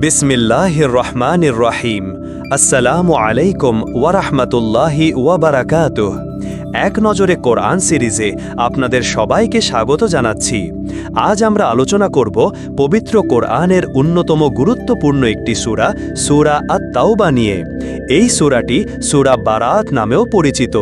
বিসমিল্লাহির রহমান রহিম আসসালামু আলাইকুম ওয়ারাহমাতুল্লাহি ওয়াবারাকাতুহ এক নজরে কোরআন সিরিজে আপনাদের সবাইকে স্বাগত জানাচ্ছি। আজ আমরা আলোচনা করব পবিত্র কোরআনের অন্যতম গুরুত্বপূর্ণ একটি সুরা সুরা আত্মাউবা নিয়ে। এই সুরাটি সুরা বারাত নামেও পরিচিত।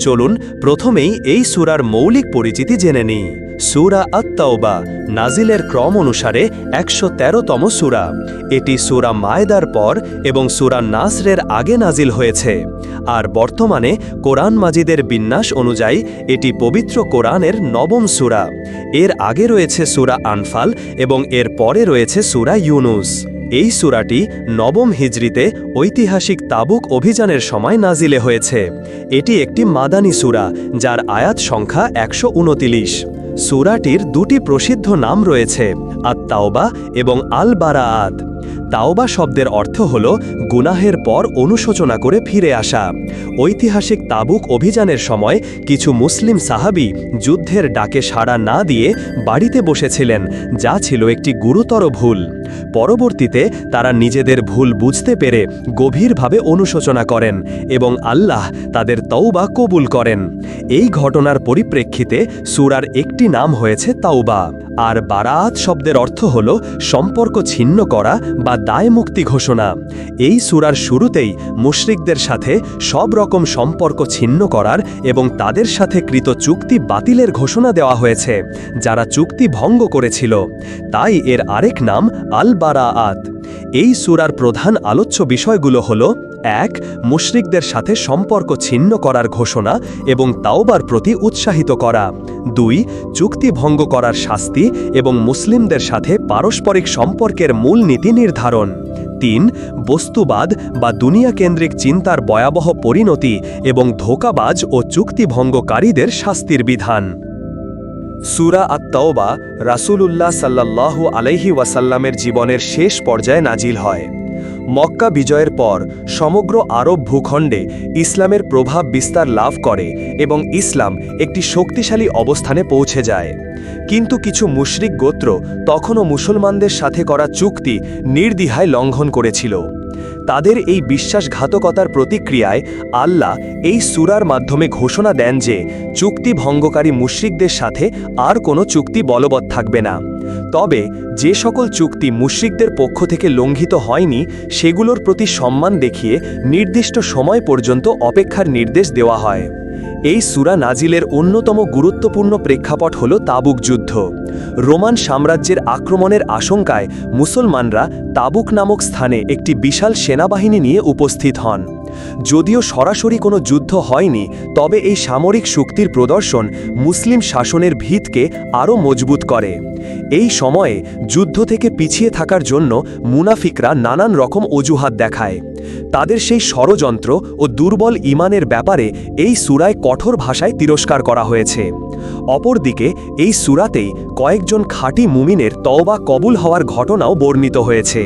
চলুন প্রথমেই এই সুরার মৌলিক পরিচিতি জেনে নিই। সুরা আত্মাওবা নাজিলের ক্রম অনুসারে একশো তেরোতম সুরা। এটি সুরা মায়দার পর এবং সুরা নাসরের আগে নাজিল হয়েছে। আর বর্তমানে কোরআন মাজিদের বিন্যাস অনুযায়ী এটি পবিত্র কোরআনের নবম সুরা। এর আগে রয়েছে সুরা আনফাল এবং এর পরে রয়েছে সুরা ইউনুস। এই সুরাটি নবম হিজরিতে ঐতিহাসিক তাবুক অভিযানের সময় নাজিলে হয়েছে। এটি একটি মাদানী সুরা, যার আয়াত সংখ্যা একশো সুরাটির দুটি প্রসিদ্ধ নাম রয়েছে আত্মাওবা এবং আল বারাআত তাওবা শব্দের অর্থ হল গুনাহের পর অনুশোচনা করে ফিরে আসা। ঐতিহাসিক তাবুক অভিযানের সময় কিছু মুসলিম সাহাবি যুদ্ধের ডাকে সাড়া না দিয়ে বাড়িতে বসেছিলেন, যা ছিল একটি গুরুতর ভুল। পরবর্তীতে তারা নিজেদের ভুল বুঝতে পেরে গভীরভাবে অনুশোচনা করেন এবং আল্লাহ তাদের তৌবা কবুল করেন। এই ঘটনার পরিপ্রেক্ষিতে সুরার একটি নাম হয়েছে তাওবা। আর বারাত শব্দের অর্থ হল সম্পর্ক ছিন্ন করা বা দায় মুক্তি ঘোষণা। এই সুরার শুরুতেই মুশরিকদের সাথে সব রকম সম্পর্ক ছিন্ন করার এবং তাদের সাথে কৃত চুক্তি বাতিলের ঘোষণা দেওয়া হয়েছে, যারা চুক্তি ভঙ্গ করেছিল। তাই এর আরেক নাম আল বারাআত এই সুরার প্রধান আলোচ্য বিষয়গুলো হল, এক, মুশরিকদের সাথে সম্পর্ক ছিন্ন করার ঘোষণা এবং তাওবার প্রতি উৎসাহিত করা। দুই, চুক্তি ভঙ্গ করার শাস্তি এবং মুসলিমদের সাথে পারস্পরিক সম্পর্কের মূল নীতি নির্ধারণ। তিন, বস্তুবাদ বা দুনিয়া কেন্দ্রিক চিন্তার ভয়াবহ পরিণতি এবং ধোকাবাজ ও চুক্তিভঙ্গকারীদের শাস্তির বিধান। সুরা আত্মাওবা রাসূলুল্লাহ সাল্লাল্লাহু আলাইহি ওয়াসাল্লামের জীবনের শেষ পর্যায়ে নাজিল হয়। মক্কা বিজয়ের পর সমগ্র আরব ভূখণ্ডে ইসলামের প্রভাব বিস্তার লাভ করে এবং ইসলাম একটি শক্তিশালী অবস্থানে পৌঁছে যায়। কিন্তু কিছু মুশরিক গোত্র তখনও মুসলমানদের সাথে করা চুক্তি নির্দিহায় লঙ্ঘন করেছিল। তাদের এই বিশ্বাসঘাতকতার প্রতিক্রিয়ায় আল্লাহ এই সুরার মাধ্যমে ঘোষণা দেন যে চুক্তি ভঙ্গকারী মুশ্রিকদের সাথে আর কোনো চুক্তি বলবৎ থাকবে না। তবে যে সকল চুক্তি মুশ্রিকদের পক্ষ থেকে লঙ্ঘিত হয়নি, সেগুলোর প্রতি সম্মান দেখিয়ে নির্দিষ্ট সময় পর্যন্ত অপেক্ষার নির্দেশ দেওয়া হয়। এই সুরা নাজিলের অন্যতম গুরুত্বপূর্ণ প্রেক্ষাপট হল তাবুক যুদ্ধ। রোমান সাম্রাজ্যের আক্রমণের আশঙ্কায় মুসলমানরা তাবুক নামক স্থানে একটি বিশাল সেনাবাহিনী নিয়ে উপস্থিত হন। যদিও সরাসরি কোনো যুদ্ধ হয়নি, তবে এই সামরিক শক্তির প্রদর্শন মুসলিম শাসনের ভিতকে আরও মজবুত করে। এই সময়ে যুদ্ধ থেকে পিছিয়ে থাকার জন্য মুনাফিকরা নানান রকম অজুহাত দেখায়। তাদের সেই ষড়যন্ত্র ও দুর্বল ইমানের ব্যাপারে এই সুরায় কঠোর ভাষায় তিরস্কার করা হয়েছে। অপরদিকে, এই সুরাতেই কয়েকজন খাঁটি মুমিনের তওবা কবুল হওয়ার ঘটনাও বর্ণিত হয়েছে।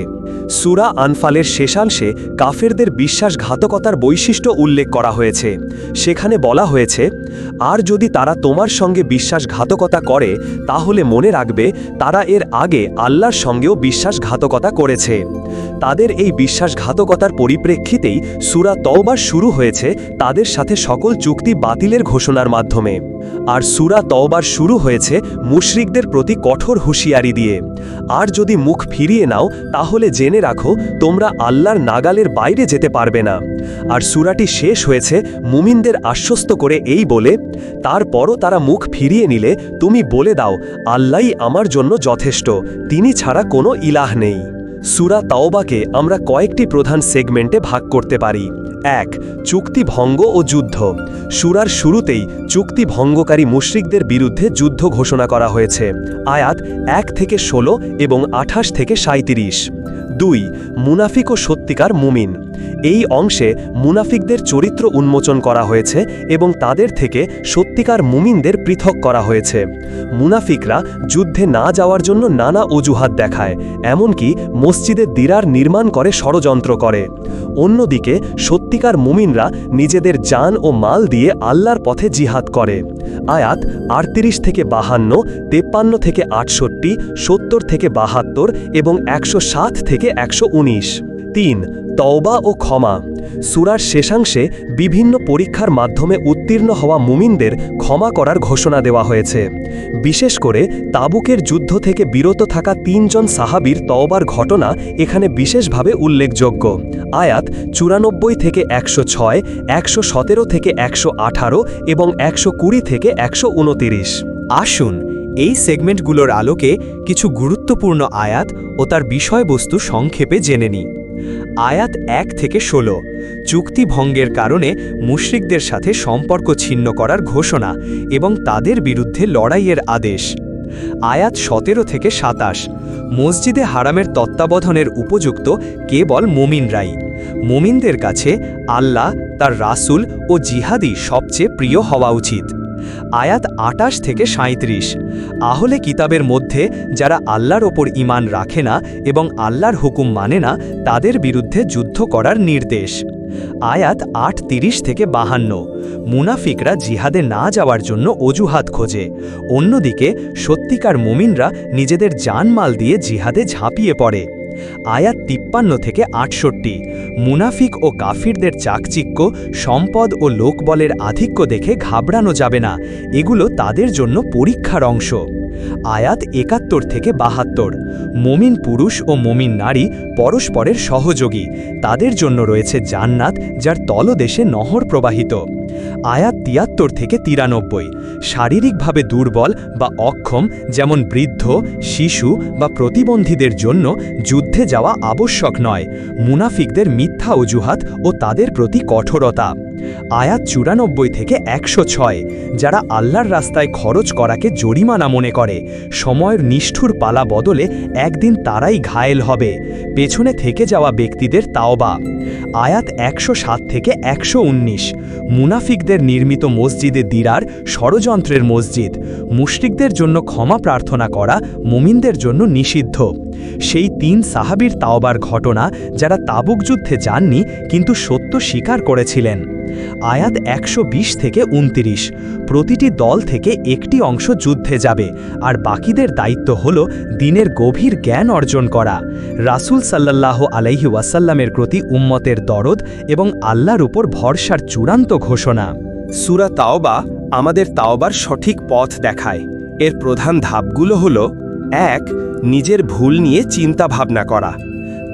সুরা আনফালের শেষাংশে কাফেরদের বিশ্বাসঘাতকতার বৈশিষ্ট্য উল্লেখ করা হয়েছে। সেখানে বলা হয়েছে, আর যদি তারা তোমার সঙ্গে বিশ্বাসঘাতকতা করে, তাহলে মনে রাখবে তারা এর আগে আল্লাহর সঙ্গেও বিশ্বাসঘাতকতা করেছে। তাদের এই বিশ্বাসঘাতকতার পরিপ্রেক্ষিতেই সুরা তওবা শুরু হয়েছে তাদের সাথে সকল চুক্তি বাতিলের ঘোষণার মাধ্যমে। আর সুরা তওবার শুরু হয়েছে মুশরিকদের প্রতি কঠোর হুঁশিয়ারি দিয়ে। আর যদি মুখ ফিরিয়ে নাও, তাহলে জেনে রাখো, তোমরা আল্লাহর নাগালের বাইরে যেতে পারবে না। আর সুরাটি শেষ হয়েছে মুমিনদের আশ্বস্ত করে এই বলে, তারপরও তারা মুখ ফিরিয়ে নিলে তুমি বলে দাও, আল্লাহই আমার জন্য যথেষ্ট, তিনি ছাড়া কোনো ইলাহ নেই। সুরা তাওবাকে আমরা কয়েকটি প্রধান সেগমেন্টে ভাগ করতে পারি। এক, চুক্তি ভঙ্গ ও যুদ্ধ। সুরার শুরুতেই চুক্তি ভঙ্গকারী মুশরিকদের বিরুদ্ধে যুদ্ধ ঘোষণা করা হয়েছে। আয়াত এক থেকে ষোলো এবং আঠাশ থেকে সাঁত্রিশ দুই, মুনাফিক ও সত্যিকার মুমিন। এই অংশে মুনাফিকদের চরিত্র উন্মোচন করা হয়েছে এবং তাদের থেকে সত্যিকার মুমিনদের পৃথক করা হয়েছে। মুনাফিকরা যুদ্ধে না যাওয়ার জন্য নানা অজুহাত দেখায়, এমনকি মসজিদে দিরার নির্মাণ করে ষড়যন্ত্র করে। অন্যদিকে, সত্যিকার মুমিনরা নিজেদের যান ও মাল দিয়ে আল্লাহর পথে জিহাদ করে। আয়াত আটত্রিশ থেকে বাহান্ন, তেপ্পান্ন থেকে আটষট্টি, সত্তর থেকে বাহাত্তর এবং একশো সাত থেকে একশো উনিশ। তিন, তওবা ও ক্ষমা। সুরার শেষাংশে বিভিন্ন পরীক্ষার মাধ্যমে উত্তীর্ণ হওয়া মুমিনদের ক্ষমা করার ঘোষণা দেওয়া হয়েছে। বিশেষ করে তাবুকের যুদ্ধ থেকে বিরত থাকা তিনজন সাহাবীর তওবার ঘটনা এখানে বিশেষভাবে উল্লেখযোগ্য। আয়াত চুরানব্বই থেকে একশো ছয়, একশো সতেরো থেকে একশো আঠারো এবং একশো কুড়ি থেকে একশো উনতিরিশ। আসুন এই সেগমেন্টগুলোর আলোকে কিছু গুরুত্বপূর্ণ আয়াত ও তার বিষয়বস্তু সংক্ষেপে জেনে নিই। আয়াত এক থেকে ষোলো। চুক্তি ভঙ্গের কারণে মুশরিকদের সাথে সম্পর্ক ছিন্ন করার ঘোষণা এবং তাদের বিরুদ্ধে লড়াইয়ের আদেশ। আয়াত সতেরো থেকে সাতাশ। মসজিদে হারামের তত্ত্বাবধানের উপযুক্ত কেবল মুমিনরাই। মুমিনদের কাছে আল্লাহ, তার রাসূল ও জিহাদি সবচেয়ে প্রিয় হওয়া উচিত। আয়াত আটাশ থেকে সাঁত্রিশ আহলে কিতাবের মধ্যে যারা আল্লাহর ওপর ইমান রাখে না এবং আল্লাহর হুকুম মানে না, তাদের বিরুদ্ধে যুদ্ধ করার নির্দেশ। আয়াত আট তিরিশ থেকে বাহান্ন। মুনাফিকরা জিহাদে না যাওয়ার জন্য অজুহাত খোঁজে। অন্যদিকে সত্যিকার মুমিনরা নিজেদের জানমাল দিয়ে জিহাদে ঝাঁপিয়ে পড়ে। আয়াত তিপ্পান্ন থেকে আটষট্টি। মুনাফিক ও কাফিরদের চাকচিক্য, সম্পদ ও লোকবলের আধিক্য দেখে ঘাবড়ানো যাবে না। এগুলো তাদের জন্য পরীক্ষার অংশ। আয়াত একাত্তর থেকে বাহাত্তর। মমিন পুরুষ ও মমিন নারী পরস্পরের সহযোগী। তাদের জন্য রয়েছে জান্নাত, যার তলদেশে নহর প্রবাহিত। আয়াত তিয়াত্তর থেকে তিরানব্বই। শারীরিকভাবে দুর্বল বা অক্ষম, যেমন বৃদ্ধ, শিশু বা প্রতিবন্ধীদের জন্য যুদ্ধে যাওয়া আবশ্যক নয়। মুনাফিকদের মিথ্যা অজুহাত ও তাদের প্রতি কঠোরতা। আয়াত চুরানব্বই থেকে একশো ছয়, যারা আল্লাহর রাস্তায় খরচ করাকে জরিমানা মনে করে। সময়ের নিষ্ঠুর পালা বদলে একদিন তারাই ঘায়েল হবে। পেছনে থেকে যাওয়া ব্যক্তিদের তাওবা। আয়াত একশো সাত থেকে একশো উনিশ, মুনাফিকদের নির্মিত মসজিদে দিরার ষড়যন্ত্রের মসজিদ। মুশরিকদের জন্য ক্ষমা প্রার্থনা করা মুমিনদের জন্য নিষিদ্ধ। সেই তিন সাহাবীর তাওবার ঘটনা যারা তাবুক যুদ্ধে যাননি, কিন্তু সত্য স্বীকার করেছিলেন। আয়াত একশো বিশ থেকে উনতিরিশ। প্রতিটি দল থেকে একটি অংশ যুদ্ধে যাবে, আর বাকিদের দায়িত্ব হল দিনের গভীর জ্ঞান অর্জন করা। রাসূল সাল্লাল্লাহ আলাইহি ওয়াসাল্লামের প্রতি উম্মতের দরদ এবং আল্লাহর উপর ভরসার চূড়ান্ত ঘোষণা। সুরা তাওবা আমাদের তাওবার সঠিক পথ দেখায়। এর প্রধান ধাপগুলো হল, এক, নিজের ভুল নিয়ে চিন্তা ভাবনা করা।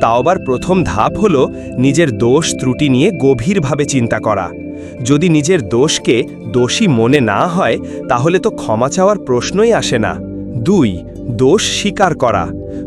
তাওবার প্রথম ধাপ হল নিজের দোষ ত্রুটি নিয়ে গভীরভাবে চিন্তা করা। যদি নিজের দোষকে দোষী মনে না হয়, তাহলে তো ক্ষমা চাওয়ার প্রশ্নই আসে না। দুই, দোষ স্বীকার করা।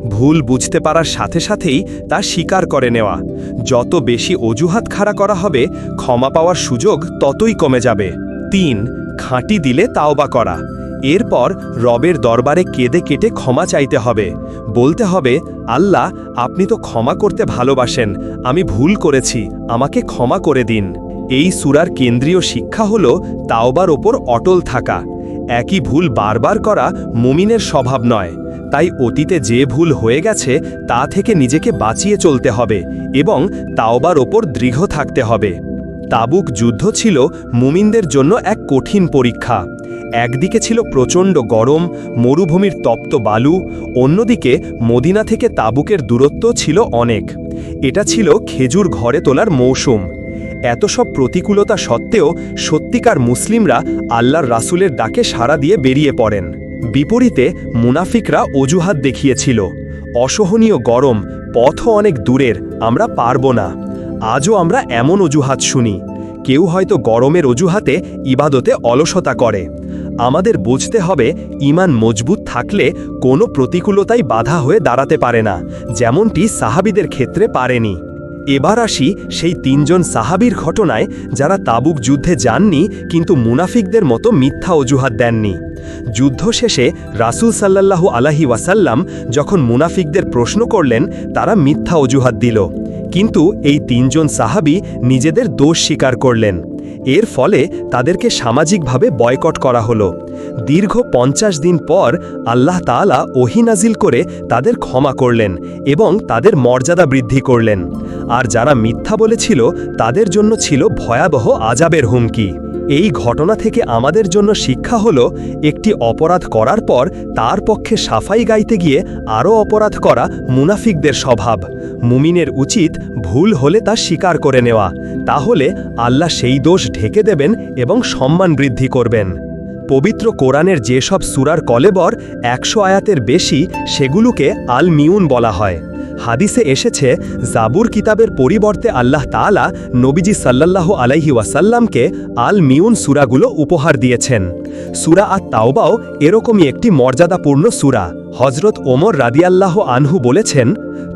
ভুল বুঝতে পারার সাথে সাথেই তা স্বীকার করে নেওয়া। যত বেশি অজুহাত খাড়া করা হবে, ক্ষমা পাওয়ার সুযোগ ততই কমে যাবে। তিন, খাঁটি দিলে তাওবা করা। এরপর রবের দরবারে কেঁদে কেটে ক্ষমা চাইতে হবে। বলতে হবে, আল্লাহ, আপনি তো ক্ষমা করতে ভালোবাসেন। আমি ভুল করেছি, আমাকে ক্ষমা করে দিন। এই সুরার কেন্দ্রীয় শিক্ষা হল তাওবার ওপর অটল থাকা। একই ভুল বারবার করা মুমিনের স্বভাব নয়। তাই অতীতে যে ভুল হয়ে গেছে, তা থেকে নিজেকে বাঁচিয়ে চলতে হবে এবং তাওবার ওপর দৃঢ় থাকতে হবে। তাবুক যুদ্ধ ছিল মুমিনদের জন্য এক কঠিন পরীক্ষা। একদিকে ছিল প্রচণ্ড গরম, মরুভূমির তপ্ত বালু, অন্যদিকে মদিনা থেকে তাবুকের দূরত্ব ছিল অনেক। এটা ছিল খেজুর ঘরে তোলার মৌসুম। এত সব প্রতিকূলতা সত্ত্বেও সত্যিকার মুসলিমরা আল্লাহর রাসূলের ডাকে সাড়া দিয়ে বেরিয়ে পড়েন। বিপরীতে মুনাফিকরা অজুহাত দেখিয়েছিল। অসহনীয় গরম, পথও অনেক দূরের, আমরা পারব না। আজও আমরা এমন অজুহাত শুনি। কেউ হয়তো গরমের অজুহাতে ইবাদতে অলসতা করে। আমাদের বুঝতে হবে ইমান মজবুত থাকলে কোনো প্রতিকূলতাই বাধা হয়ে দাঁড়াতে পারে না, যেমনটি সাহাবিদের ক্ষেত্রে পারেনি। এবার আসি সেই তিনজন সাহাবির ঘটনায় যারা তাবুক যুদ্ধে যাননি কিন্তু মুনাফিকদের মতো মিথ্যা অজুহাত দেননি। যুদ্ধ শেষে রাসূল সাল্লাল্লাহু আলাহি ওয়াসাল্লাম যখন মুনাফিকদের প্রশ্ন করলেন, তারা মিথ্যা অজুহাত দিল। কিন্তু এই তিনজন সাহাবি নিজেদের দোষ স্বীকার করলেন। এর ফলে তাদেরকে সামাজিকভাবে বয়কট করা হলো। দীর্ঘ পঞ্চাশ দিন পর আল্লাহ তালা ওহিনাজিল করে তাদের ক্ষমা করলেন এবং তাদের মর্যাদা বৃদ্ধি করলেন। আর যারা মিথ্যা বলেছিল, তাদের জন্য ছিল ভয়াবহ আজাবের হুমকি। এই ঘটনা থেকে আমাদের জন্য শিক্ষা হল একটি অপরাধ করার পর তার পক্ষে সাফাই গাইতে গিয়ে আরও অপরাধ করা মুনাফিকদের স্বভাব। মুমিনের উচিত ভুল হলে তা স্বীকার করে নেওয়া। তাহলে আল্লাহ সেই দোষ ঢেকে দেবেন এবং সম্মান বৃদ্ধি করবেন। পবিত্র কোরআনের যেসব সুরার কলেবর একশো আয়াতের বেশি সেগুলোকে আল মিউন বলা হয়। হাদিসে এসেছে, জাবুর কিতাবের পরিবর্তে আল্লাহ তালা নবীজি সাল্লাহ আলাইহি ওয়াসাল্লামকে আল মিউন সুরাগুলো উপহার দিয়েছেন। সুরা আর তাওবাও এরকমই একটি মর্যাদাপূর্ণ সুরা। হজরত ওমর রাদিয়াল্লাহ আনহু বলেছেন,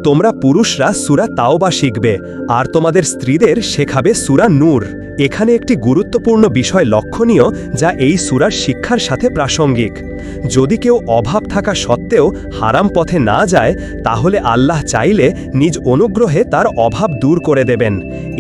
তোমরা পুরুষরা সুরা তাওবা শিখবে, আর তোমাদের স্ত্রীদের শেখাবে সুরা নূর। এখানে একটি গুরুত্বপূর্ণ বিষয় লক্ষণীয়, যা এই সুরার শিক্ষার সাথে প্রাসঙ্গিক। যদি কেউ অভাব থাকা সত্ত্বেও হারাম পথে না যায়, তাহলে আল্লাহ চাইলে নিজ অনুগ্রহে তার অভাব দূর করে দেবেন।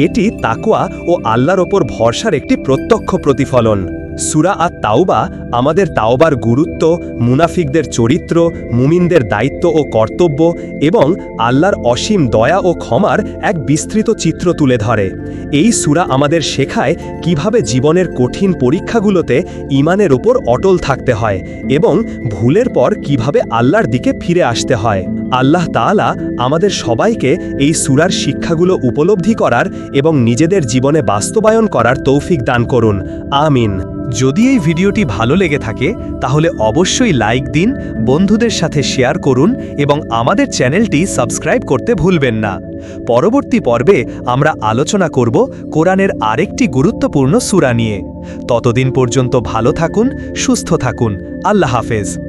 এটি তাকুয়া ও আল্লাহর ওপর ভরসার একটি প্রত্যক্ষ প্রতিফলন। সুরা আর তাওবা আমাদের তাওবার গুরুত্ব, মুনাফিকদের চরিত্র, মুমিনদের দায়িত্ব ও কর্তব্য এবং আল্লাহর অসীম দয়া ও ক্ষমার এক বিস্তৃত চিত্র তুলে ধরে। এই সুরা আমাদের শেখায় কীভাবে জীবনের কঠিন পরীক্ষাগুলোতে ইমানের ওপর অটল থাকতে হয় এবং ভুলের পর কীভাবে আল্লাহর দিকে ফিরে আসতে হয়। আল্লাহ তাআলা আমাদের সবাইকে এই সুরার শিক্ষাগুলো উপলব্ধি করার এবং নিজেদের জীবনে বাস্তবায়ন করার তৌফিক দান করুন। আমিন। যদি এই ভিডিওটি ভালো লেগে থাকে, তাহলে অবশ্যই লাইক দিন, বন্ধুদের সাথে শেয়ার করুন এবং আমাদের চ্যানেলটি সাবস্ক্রাইব করতে ভুলবেন না। পরবর্তী পর্বে আমরা আলোচনা করব কোরআনের আরেকটি গুরুত্বপূর্ণ সুরা নিয়ে। ততদিন পর্যন্ত ভালো থাকুন, সুস্থ থাকুন। আল্লাহ হাফেজ।